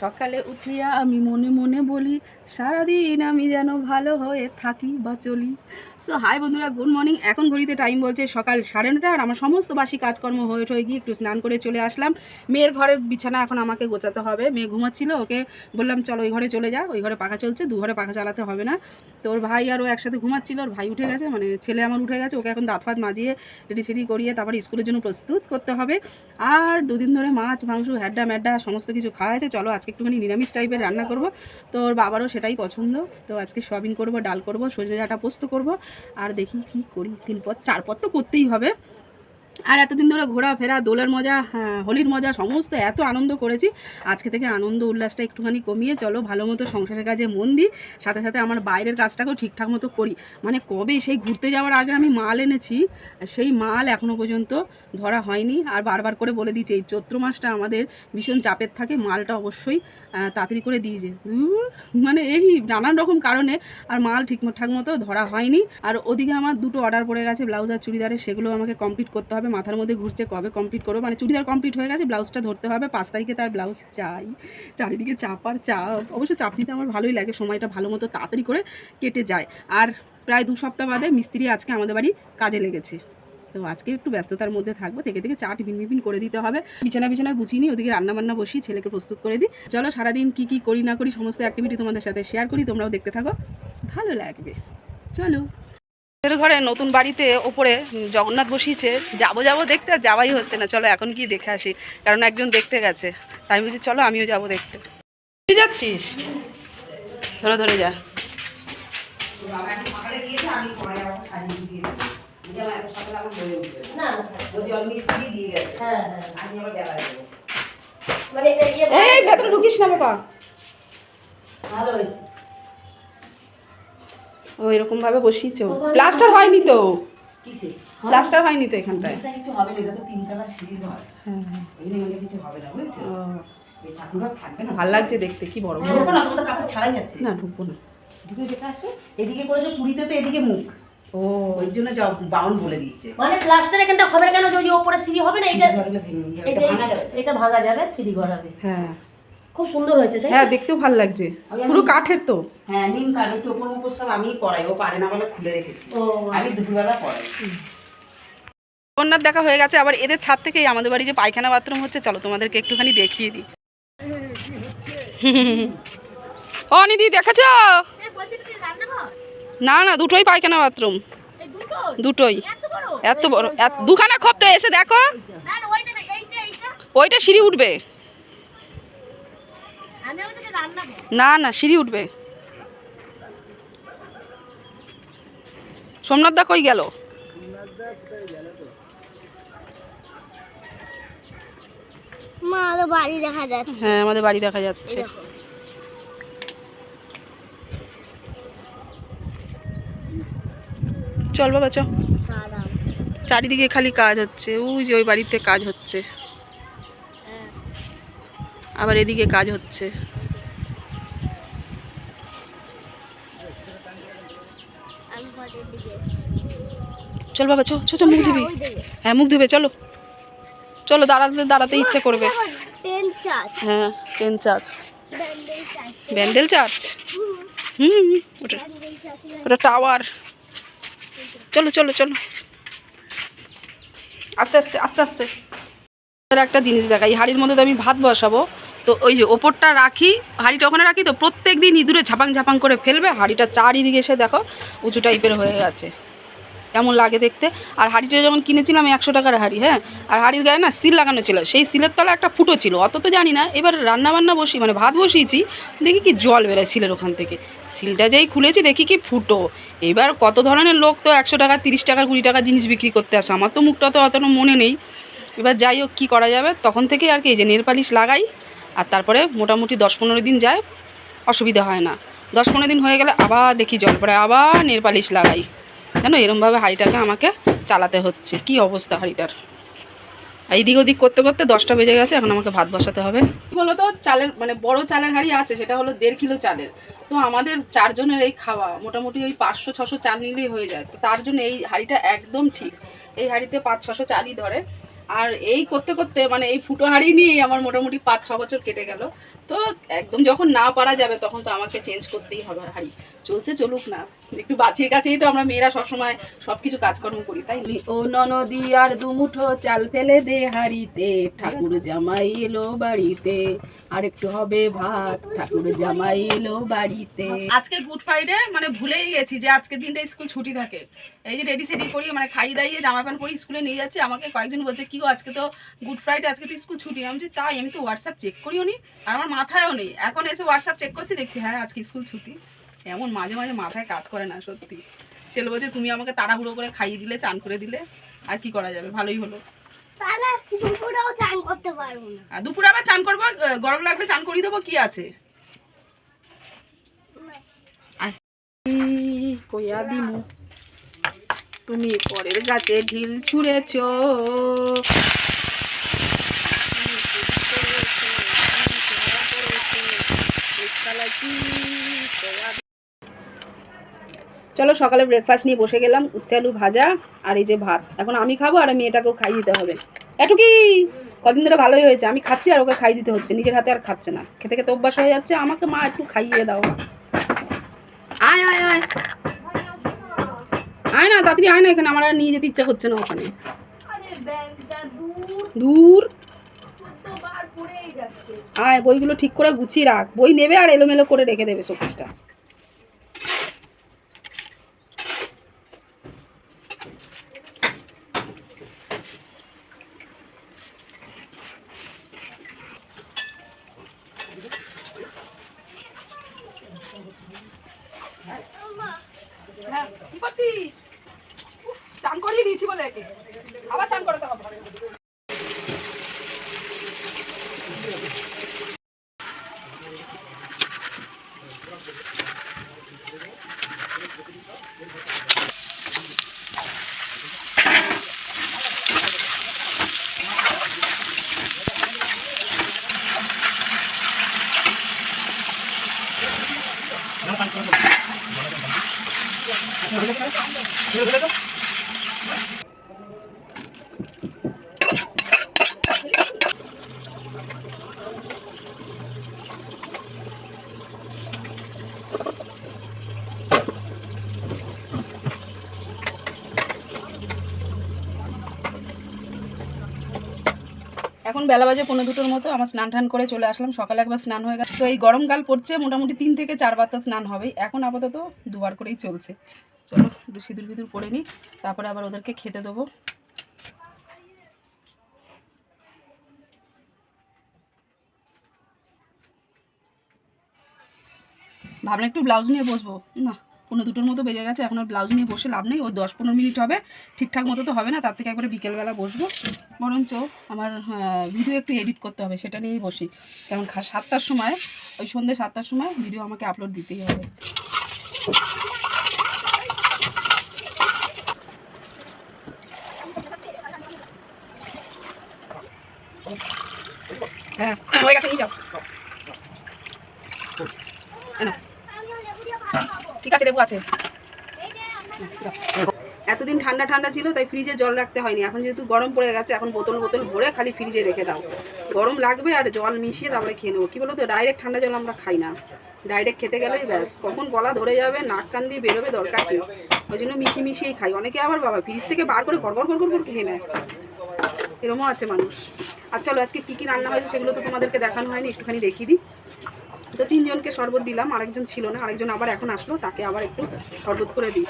সকালে উঠিয়া আমি মনে মনে বলি সারাদিন আমি যেন ভালো হয়ে থাকি বা চলি। সো হাই বন্ধুরা গুড মর্নিং এখন ঘড়িতে টাইম বলছে সকাল সাড়ে নটা, আর আমার সমস্ত বাসি কাজকর্ম হয়ে হয়ে গিয়ে একটু স্নান করে চলে আসলাম। মেয়ের ঘরের বিছানা এখন আমাকে গোছাতে হবে। মেয়ে ঘুমাচ্ছিল, ওকে বললাম, চলো ওই ঘরে চলে যা, ওই ঘরে পাখা চলছে, দু ঘরে পাখা চালাতে হবে না। তো ওর ভাই আর ও একসাথে ঘুমাচ্ছিল, ওর ভাই উঠে গেছে মানে ছেলে আমার উঠে গেছে, ওকে এখন দাঁত ফাত মাজিয়ে রেডি সেডি করিয়ে তারপর স্কুলের জন্য প্রস্তুত করতে হবে। আর দুদিন ধরে মাছ, মাংস, হ্যাড্ডা, ম্যাড্ডা, সমস্ত কিছু খাওয়া হয়েছে চলো আজকে একটুখানি নিরামিষ টাইপের রান্না করব। তো ওর বাবারও সেটাই পছন্দ। তো আজকে সয়াবিন করব, ডাল করব, সজনে ডাটা পোস্ত করব। আর দেখি কি করি তিন পথ চার পথ তো করতেই হবে। আর এতদিন ধরে ঘোরাফেরা দোলের মজা হ্যাঁ, হোলির মজা সমস্ত এত আনন্দ করেছি। আজকে থেকে আনন্দ উল্লাসটা একটুখানি কমিয়ে চলো ভালো মতো সংসারের কাজে মন দিই। সাথে সাথে আমার বাইরের কাজটাকেও ঠিকঠাক মতো করি। মানে কবে সেই ঘুরতে যাওয়ার আগে আমি মাল এনেছি সেই মাল এখনও পর্যন্ত ধরা হয়নি। আর বারবার করে বলে দিয়েছে এই চৈত্র মাসটা আমাদের ভীষণ চাপের থাকে মালটা অবশ্যই তাড়াতাড়ি করে দিয়েছে মানে এই নানান রকম কারণে আর মাল ঠিকঠাক মতো ধরা হয়নি। আর ওদিকে আমার দুটো অর্ডার পড়ে গেছে ব্লাউজ আর চুড়িদারের সেগুলো আমাকে কমপ্লিট করতে হবে। মাথার মধ্যে ঘুরছে কবে কমপ্লিট করব? মানে চুড়িদার কমপ্লিট হয়ে গেছে, ব্লাউজটা ধরতে হবে, পাঁচ তারিখে তার ব্লাউজ চাই। চারিদিকে চাপ আর চাপ। অবশ্য চাপ নিতে আমার ভালোই লাগে, সময়টা ভালো মতো তাড়াতাড়ি করে কেটে যায়। আর প্রায় দু সপ্তাহ বাদে মিস্ত্রি আজকে আমাদের বাড়ি কাজে লেগেছে। তো আজকে একটু ব্যস্ততার মধ্যে থাকব, থেকে থেকে চা টিফিন মিফিন করে দিতে হবে। বিছানা বিছানা গুছিয়ে নিই ওদিকে রান্না বান্না বসিয়ে ছেলেকে প্রস্তুত করে দিই। চলো সারাদিন কী কী করি না করি, সমস্ত অ্যাক্টিভিটি তোমাদের সাথে শেয়ার করি, তোমরাও দেখতে থাকো। ভালো লাগবে। চলো। আমাদের ঘরে নতুন বাড়িতে ওপরে জগন্নাথ বসিয়েছে যাব যাব দেখতে আর যাওয়াই হচ্ছে না। চলো এখন কি দেখে আসি কারণ একজন দেখতে গেছে। তাই আমি বলছি চলো আমিও যাব দেখতে। তুই যাচ্ছিস? ধরে ধরে যা। হয়ে হ্যাঁ। মানে ইয়ে এই ভেতরে ঢুকিস না বাবা। ভালো হয়েছে। ও এরকম ভাবে বসিয়েছো প্লাস্টার হয়নি তো প্লাস্টার হয়নি তো এখানটায়। কিছু হবে না এটা তো তিনতলা সিঁড়ি ঘর। হ্যাঁ ওই জন্য কিছু হবে না বুঝছ? ও, এই ঠাকুরঘর থাকবে না। ভালো লাগছে দেখতে কি বড় বড়। না তোমার তো কাপড় ছাড়াই যাচ্ছে। না ঢুকবো না। ঢুকে দেখে আসো এদিকে করেছ পুরীতে তো এদিকে মুখ। ও। ওই জন্য যা বাউন বলে দিচ্ছে মানে প্লাস্টার এখানটা হবে কেন? যে ওই যে ওপরে সিঁড়ি হবে না এটা এটা ভাঙা যাবে। এটা ভাঙা যাবে সিঁড়ি ঘর হবে। হ্যাঁ। খুব সুন্দর হয়েছে তাই হ্যাঁ দেখতেও ভালো লাগছে। পুরো কাঠের তো। হ্যাঁ নিম কাঠ ওই টোপর মোপর সব আমি পড়াই ও পারে না বলে খুলে রেখেছি। আমি দুপুরবেলা পড়াই। জগন্নাথ দেখা হয়ে গেছে আবার এদের ছাদ থেকেই আমাদের বাড়ি যে পায়খানা বাথরুম হচ্ছে চলো তোমাদেরকে একটুখানি দেখিয়ে দিই। ও নিদি দেখেছ? না না দুটোই পায়খানা বাথরুম। দুটোই? এত বড় এত দুখানা খপ তো এসে দেখো। না না ওইটা না এইটা এইটা। ওইটা সিঁড়ি উঠবে আমি আমি তোকে রান্না করব না না সিঁড়ি উঠবে। সোমনাথ দা কই গেল? মা বাড়ি দেখা যাচ্ছে। হ্যাঁ আমাদের বাড়ি দেখা যাচ্ছে। চল বাবা চ। চারিদিকে খালি কাজ হচ্ছে। ওই যে ওই বাড়িতে কাজ হচ্ছে। আবার এদিকে কাজ হচ্ছে। চল বাবা, চো চো চো, মুখ ধুবি। হ্যাঁ মুখ ধুবে, চলো। চলো, দাঁড়াতে দাঁড়াতে ইচ্ছে করবে। হ্যাঁ চার্জ। ব্যান্ডেল চার্জ? হুম, ওটা ওটা টাওয়ার। চলো চলো চলো। আস্তে আস্তে আস্তে আস্তে। একটা জিনিস দেখাই, হাঁড়ির মধ্যে তো আমি ভাত বসাবো। তো ওই যে ওপরটা রাখি, হাঁড়িটা ওখানে রাখি, তো প্রত্যেক দিন ইঁদুরে ঝাপাং ঝাপাং করে ফেলবে, হাঁড়িটা চারিদিকে এসে দেখো উঁচু টাইপের হয়ে গেছে। কেমন লাগে দেখতে। আর হাঁড়িটা যখন কিনেছিলাম একশো টাকার হাঁড়ি হ্যাঁ? আর হাঁড়ির গায়ে না সিল লাগানো ছিল, সেই সিলের তলা একটা ফুটো ছিল, অত তো জানি না। এবার রান্না বান্না বসি মানে ভাত বসিয়েছি, দেখি কি জল বেরোয় সিলের ওখান থেকে। সিলটা যেই খুলেছি, দেখি কি ফুটো। এবার কত ধরনের লোক তো একশো টাকা, তিরিশ টাকা, কুড়ি টাকা জিনিস বিক্রি করতে আসে, আমার তো মুখটা তো অতটা মনে নেই। এবার যাই হোক, কী করা যাবে? তখন থেকে আর কি এই যে নেল পালিশ লাগাই আর তারপরে মোটামুটি দশ পনেরো দিন যায়, অসুবিধা হয় না। দশ পনেরো দিন হয়ে গেলে আবার দেখি জল পড়ে, আবার নেল পালিশ লাগাই। কেন? এরমভাবে হাঁড়িটাকে আমাকে চালাতে হচ্ছে। কি অবস্থা হাঁড়িটার? এদিক ওদিক করতে করতে দশটা বেজে গেছে, এখন আমাকে ভাত বসাতে হবে। বলো তো চালের মানে বড় চালের হাঁড়ি আছে, সেটা হলো দেড় কিলো চালের। তো আমাদের চারজনের এই খাওয়া, মোটামুটি ওই পাঁচশো, ছশো চাল নিলেই হয়ে যায়। তো তার জন্য এই হাঁড়িটা একদম ঠিক। এই হাঁড়িতে পাঁচ, ছশো চালই ধরে। আর এই করতে করতে মানে এই ফুটো হাড়ি নিয়েই আমার মোটামুটি পাঁচ ছ বছর কেটে গেল। তো একদম যখন না পারা যাবে, তখন তো আমাকে চেঞ্জ করতেই হবে হাড়ি। চলছে চলুক না। একটু বাঁচিয়ে কাছেই তো আমরা মেয়েরা সবসময় সব কিছু কাজকর্ম করি তাই না? ও ননদি আর দুমুঠো চাল ফেলে দে হাড়িতে ঠাকুর জামাই এলো বাড়িতে। আর একটু হবে ভাত ঠাকুর জামাই এলো বাড়িতে। আজকে গুড ফ্রাইডে মানে ভুলেই গেছি যে আজকের দিনটা স্কুল ছুটি থাকে। এই যে রেডি সেডি করি মানে খাই দাইয়ে জামা প্যান্ট পরি স্কুলে নিয়ে যাচ্ছে। আমাকে কয়েকজন বলছে কি গো আজকে তো গুড ফ্রাইডে আজকে তো স্কুল ছুটি। আমি বলছি তাই আমি তো হোয়াটসঅ্যাপ চেক করিও নি আর আমার মাথায়ও নেই। এখন এসে হোয়াটসঅ্যাপ চেক করছি দেখছি হ্যাঁ আজকে স্কুল ছুটি। এমন মাঝে মাঝে মাথায় কাজ করে না সত্যি। ছেলে বলছে তুমি আমাকে তাড়াহুড়ো করে খাইয়ে দিলে চান করে দিলে আর কি করা যাবে? ভালোই হলো। দুপুরে আবার চান করব? গরম লাগলে চান করিয়ে দেবো? কি আছে? কইয়া দিমু তুমি পরের গাছে ঢিল ছুঁড়েছ। চলো সকালে ব্রেকফাস্ট নিয়ে বসে গেলাম উচ্ছে আলু ভাজা আর এই যে ভাত। এখন আমি খাব আর মেয়েটাকেও খাইয়ে দিতে হবে। একটু কি কদিন ধরে ভালোই হয়েছে। আমি খাচ্ছি আর ওকে খাইয়ে দিতে হচ্ছে, নিজের হাতে আর খাচ্ছে না। খেতে খেতে অভ্যাস হয়ে যাচ্ছে, আমাকে মা একটু খাইয়ে দাও। আয় আয় আয়। আয় না, তাড়াতাড়ি আয় না এখানে, আমার আর নিয়ে যেতে ইচ্ছা করছে না ওখানে। দূর। আয়, বইগুলো ঠিক করে গুছিয়ে রাখ। বই নেবে আর এলোমেলো করে রেখে দেবে শোকেসটা হ্যাঁ কি করছিস উফ, চান করিয়ে দিয়েছি বলে একে আবার চান করাতে হবে এখন বেলা বাজে পনেরো দুটোর মতো, আমার স্নান টান করে চলে আসলাম। সকালে একবার স্নান হয়ে গেছে। তো এই গরমকাল পড়ছে, মোটামুটি তিন থেকে চারবার তো স্নান হবেই। এখন আপাতত দুবার করেই চলছে। চলো, একটু সিঁদুর বিদুর পরে নিই, তারপরে আবার ওদেরকে খেতে দেবো। ভাবলাম একটু ব্লাউজ নিয়ে বসবো। না। পনেরো দুটোর মতো বেজে গেছে, এখন ব্লাউজ নিয়ে বসে লাভ নেই, ও দশ পনেরো মিনিট হবে, ঠিকঠাক মতো তো হবে না, তার থেকে একবারে বিকেলবেলা বসবো। বরঞ্চ আমার ভিডিও একটু এডিট করতে হবে, সেটা নিয়েই বসি। কারণ সাতটার সময়, ওই সন্ধ্যে সাতটার সময় ভিডিও আমাকে আপলোড দিতেই হবে হ্যাঁ হয়ে গেছে নিয়ে যাও এই নাও। ঠিক আছে। এতদিন ঠান্ডা ঠান্ডা ছিল, তাই ফ্রিজে জল রাখতে হয়নি। এখন যেহেতু গরম পড়ে গেছে, এখন বোতল বোতল ভরে খালি ফ্রিজে রেখে দাও। গরম লাগবে আর জল মিশিয়ে তারপরে খেয়ে নেব। কী বলো তো ডাইরেক্ট ঠান্ডা জল আমরা খাই না। ডাইরেক্ট খেতে গেলেই ব্যাস। কখন গলা ধরে যাবে, নাক কান দিয়ে বেরোবে দরকার কি? ওই জন্য মিশিয়ে মিশিয়েই খাই। অনেকে আবার বাবা ফ্রিজ থেকে বার করে গড়গড় গড়গড় করে খেয়ে নেয়। এরমও আছে মানুষ। আর চলো, আজকে কী কী রান্না হয়েছে সেগুলো তো তোমাদেরকে দেখানো হয়নি, একটুখানি দেখিয়ে দিই। তো তিনজনকে শরবত দিলাম, আরেকজন ছিল না, আরেকজন আবার এখন আসলো, তাকে আবার একটু শরবত করে দিই।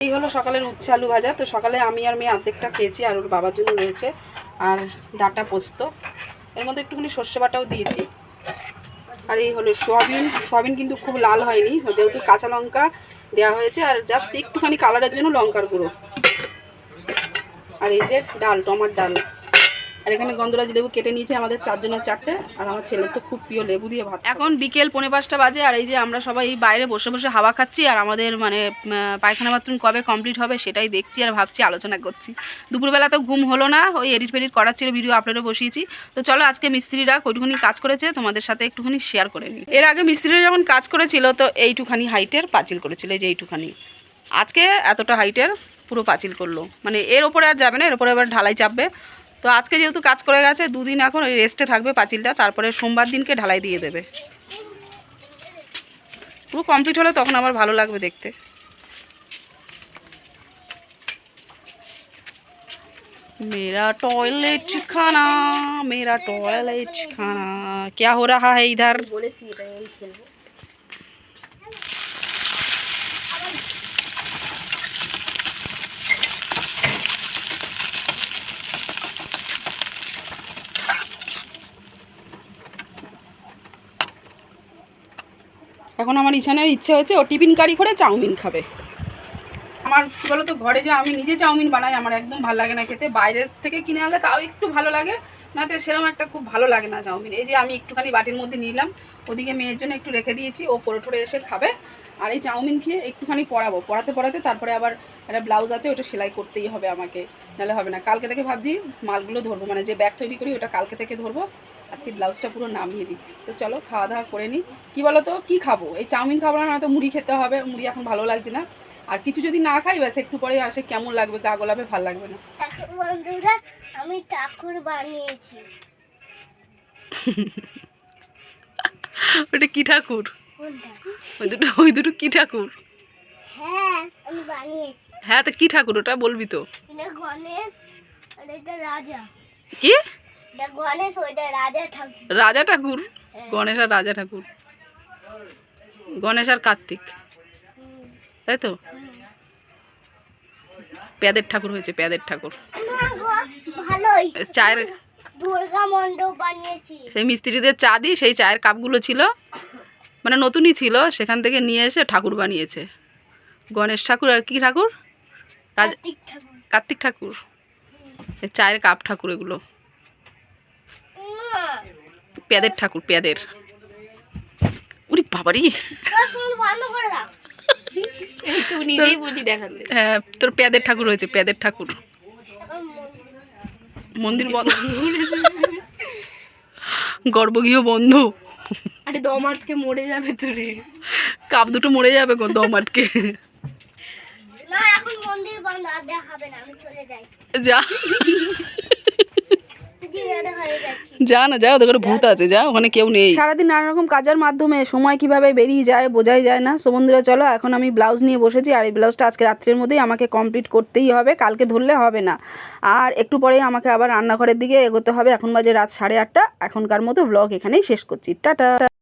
এই হলো সকালের উচ্ছে আলু ভাজা। তো সকালে আমি আর মেয়ে অর্ধেকটা খেয়েছি আর ওর বাবার জন্য রয়েছে আর ডাটা পোস্ত। এর মধ্যে একটুখানি সর্ষে বাটাও দিয়েছি। আর এই হলো সোয়াবিন। সোয়াবিন কিন্তু খুব লাল হয়নি, যেহেতু কাঁচা লঙ্কা দেওয়া হয়েছে। আর জাস্ট একটুখানি কালারের জন্য লঙ্কার গুঁড়ো। আর এই যে ডাল, টমার ডাল। আর এখানে গন্ধরাজ লেবু কেটে নিয়েছে আমাদের চারজনের চারটে, আর আমার ছেলের তো খুব প্রিয় লেবু দিয়ে ভাত। এখন বিকেল পৌনে পাঁচটা বাজে, আর এই যে আমরা সবাই বাইরে বসে বসে হাওয়া খাচ্ছি, আর আমাদের মানে পায়খানা বাথরুম কবে কমপ্লিট হবে সেটাই দেখছি আর ভাবছি, আলোচনা করছি। দুপুরবেলা তো ঘুম হলো না, ওই এডিট ফেডিট করার ছিল, ভিডিও আপলোডে বসিয়েছি। তো চলো আজকে মিস্ত্রিরা কইটুখানি কাজ করেছে, তোমাদের সাথে একটুখানি শেয়ার করে নিই। এর আগে মিস্ত্রিরা যখন কাজ করেছিল, তো এইটুখানি হাইটের পাঁচিল করেছিল, এই যে এইটুখানি। আজকে এতটা হাইটের পুরো পাঁচিল করল। মানে এর ওপরে আর যাবে না, এর ওপরে এবার ঢালাই চাপবে। তো আজকে যেহেতু কাজ করে গেছে দুদিন এখন ওই রেস্টে থাকবে পাঁচিলটা তারপরে সোমবার দিনকে ঢালাই দিয়ে দেবে পুরো কমপ্লিট হলে তখন আবার ভালো লাগবে দেখতে मेरा टॉयलेट खाना मेरा टॉयलेट खाना क्या हो रहा है इधर এখন আমার ইশানের ইচ্ছে হচ্ছে ও টিফিন কারি করে চাউমিন খাবে। আমার কী বলো তো ঘরে যে আমি নিজে চাউমিন বানাই, আমার একদম ভালো লাগে না খেতে। বাইরের থেকে কিনে আনলে তাও একটু ভালো লাগে না তো সেরকম একটা খুব ভালো লাগে না চাউমিন। এই যে আমি একটুখানি বাটির মধ্যে নিলাম, ওদিকে মেয়ের জন্য একটু রেখে দিয়েছি, ও পরে ঠরে এসে খাবে। আর এই চাউমিন খেয়ে একটুখানি পড়াবো। পড়াতে পড়াতে তারপরে আবার একটা ব্লাউজ আছে, ওটা সেলাই করতেই হবে আমাকে। নাহলে হবে না। কালকে থেকে ভাবছি মালগুলো ধরবো মানে যে ব্যাগ তৈরি করি, ওটা কালকে থেকে ধরবো। আজকে ব্লাউজটা পুরো নামিয়ে দিই। তো চলো খাওয়া দাওয়া করে নিই। কী বলো তো কী খাব? এই চাউমিন খাব না তো মুড়ি খেতে হবে। মুড়ি এখন ভালো লাগছে না। আর কিছু যদি না খাই ব্যাস একটু পরে আসে কেমন লাগবে? গা গোলাপে ভালো লাগবে না। বন্ধুরা আমি ঠাকুর বানিয়েছি। ওটা কী ঠাকুর? ওই দুটো ওই দুটো কি ঠাকুর? হ্যাঁ আমি বানিয়েছি। হ্যাঁ তো কী ঠাকুর? ওটা বলবি তো। এটা গণেশ আর এটা রাজা। কি? রাজা ঠাকুর। গণেশ আর রাজা ঠাকুর। গণেশ আর কার্তিক। তাই তো। প্যাদের ঠাকুর হয়েছে প্যাদের ঠাকুর। চায়ের দুর্গা মণ্ডপ বানিয়েছি। সেই মিস্ত্রিদের চা দিই সেই চায়ের কাপগুলো ছিল। মানে নতুনই ছিল সেখান থেকে নিয়ে এসে ঠাকুর বানিয়েছে। গণেশ ঠাকুর আর কি ঠাকুর? কার্তিক ঠাকুর। চায়ের কাপ ঠাকুর এগুলো। প্যাদের ঠাকুর প্যাদের উরি বাবারি। তোর ফোন বন্ধ করে দাও তুই নিজেই বলি দেখাতে। হ্যাঁ তোর প্যাদের ঠাকুর হয়েছে প্যাদের ঠাকুর। মন্দির- বন্ধ। গর্ভগৃহ বন্ধ। আরে দম আটকে মরে যাবে তুই কাপ দুটো মরে যাবে গো দম আটকে। না এখন মন্দির বন্ধ আর দেখাবে না আমি চলে যাই। যা। যা না যা ওদের ভূত আছে যা ওখানে কেউ নেই। সারাদিন নানা রকম কাজের মাধ্যমে সময় কীভাবে বেরিয়ে যায় বোঝাই যায় না। সো বন্ধুরা চলো এখন আমি ব্লাউজ নিয়ে বসেছি আর এই ব্লাউজটা আজকে রাত্রের মধ্যেই আমাকে কমপ্লিট করতেই হবে কালকে ধরলে হবে না। আর একটু পরেই আমাকে আবার রান্নাঘরের দিকে এগোতে হবে এখন বাজে রাত সাড়ে আটটা এখনকার মতো ব্লগ এখানেই শেষ করছি। টাটা!